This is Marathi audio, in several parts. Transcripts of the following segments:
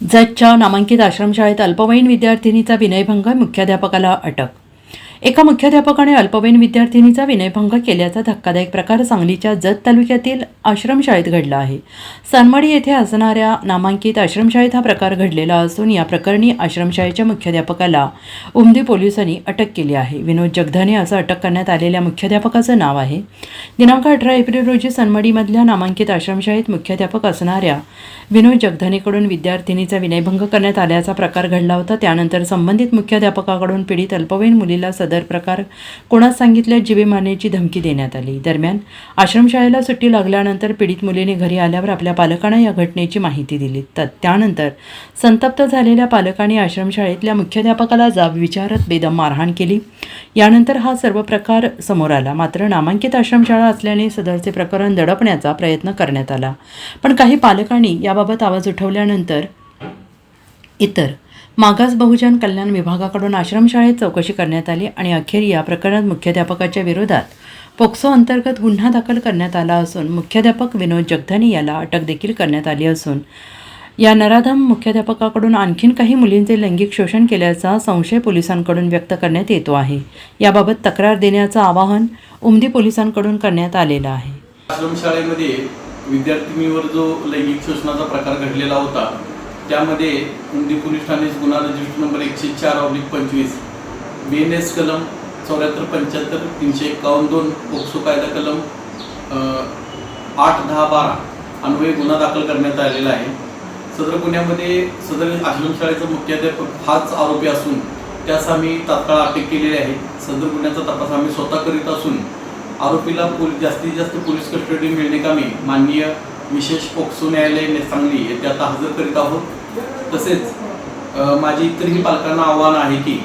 जतच्या नामांकित आश्रमशाळेत अल्पवयीन विद्यार्थिनीचा विनयभंग मुख्याध्यापकाला अटक एका मुख्याध्यापकाने अल्पवयीन विद्यार्थिनीचा विनयभंग केल्याचा धक्कादायक प्रकार सांगलीच्या जत तालुक्यातील आश्रमशाळेत घडला आहे. सनमडी येथे असणाऱ्या नामांकित आश्रमशाळेत हा प्रकार घडलेला असून या प्रकरणी आश्रमशाळेच्या मुख्याध्यापकाला उमदी पोलिसांनी अटक केली आहे. विनोद जगधने असं अटक करण्यात आलेल्या मुख्याध्यापकाचं नाव आहे. दिनांक अठरा एप्रिल रोजी सनमडीमधल्या नामांकित आश्रमशाळेत मुख्याध्यापक असणाऱ्या विनोद जगधनेकडून विद्यार्थिनीचा विनयभंग करण्यात आल्याचा प्रकार घडला होता. त्यानंतर संबंधित मुख्याध्यापकाकडून पीडित अल्पवयीन मुलीला सदर प्रकार कोणास सांगितल्या जीवेमानेची मारण्याची धमकी देण्यात आली. दरम्यान आश्रमशाळेला सुट्टी लागल्यानंतर पीडित मुलीने घरी आल्यावर आपल्या पालकांना या घटनेची माहिती दिली. तर त्यानंतर संतप्त झालेल्या पालकांनी आश्रमशाळेतल्या मुख्याध्यापकाला जाब विचारत बेदम मारहाण केली. यानंतर हा सर्व प्रकार समोर आला. मात्र नामांकित आश्रमशाळा असल्याने सदरचे प्रकरण दडपण्याचा प्रयत्न करण्यात आला. पण काही पालकांनी याबाबत आवाज उठवल्यानंतर इतर. मागास बहुजन कल्याण विभागाकडून आश्रमशाळेत चौकशी करण्यात आली आणि अखेर या प्रकरणात मुख्याध्यापकाच्या विरोधात पोक्सो अंतर्गत गुन्हा दाखल करण्यात आला असून मुख्याध्यापक विनोद जगधानी याला अटक देखील करण्यात आली असून या नराधम मुख्याध्यापकाकडून आणखीन काही मुलींचे लैंगिक शोषण केल्याचा संशय पोलिसांकडून व्यक्त करण्यात येतो आहे. याबाबत तक्रार देण्याचं आवाहन उमदी पोलिसांकडून करण्यात आलेलं आहे. आश्रमशाळेमध्ये विद्यार्थिनीवर जो लैंगिक शोषणाचा प्रकार घडलेला होता त्यामध्ये उमदी पोलीस ठाणे गुन्हा रजिस्टर नंबर एकशे चार ऑब्लिक पंचवीस बी एन एस कलम चौऱ्याहत्तर पंच्याहत्तर तीनशे एकावन्न दोन पोक्सो कायदा कलम आठ दहा बारा अन्वये गुन्हा दाखल करण्यात आलेला आहे. सदर गुन्ह्यामध्ये सदर आश्रमशाळेचा मुख्याध्यापक हाच आरोपी असून त्यास आम्ही तात्काळ अटक केलेली आहे. सदर गुन्ह्याचा तपास आम्ही स्वतः करीत असून आरोपीला पोलीस जास्तीत जास्त पोलीस कस्टडी मिळणे कामी माननीय विशेष पोक्सो न्यायालय सांगली येथे आता हजर करीत आहोत. तसेच माझी इतरही पालकांना आव्हान आहे की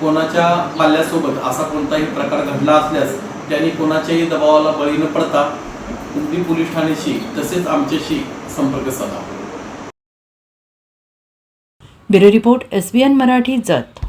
कोणाच्या पाल्यासोबत असा कोणताही प्रकार घडला असल्यास त्यांनी कोणाच्याही दबावाला बळी न पडता उमदी पोलीस ठाण्याशी तसेच आमच्याशी संपर्क साधावा bureau report S B N Marathi Jat.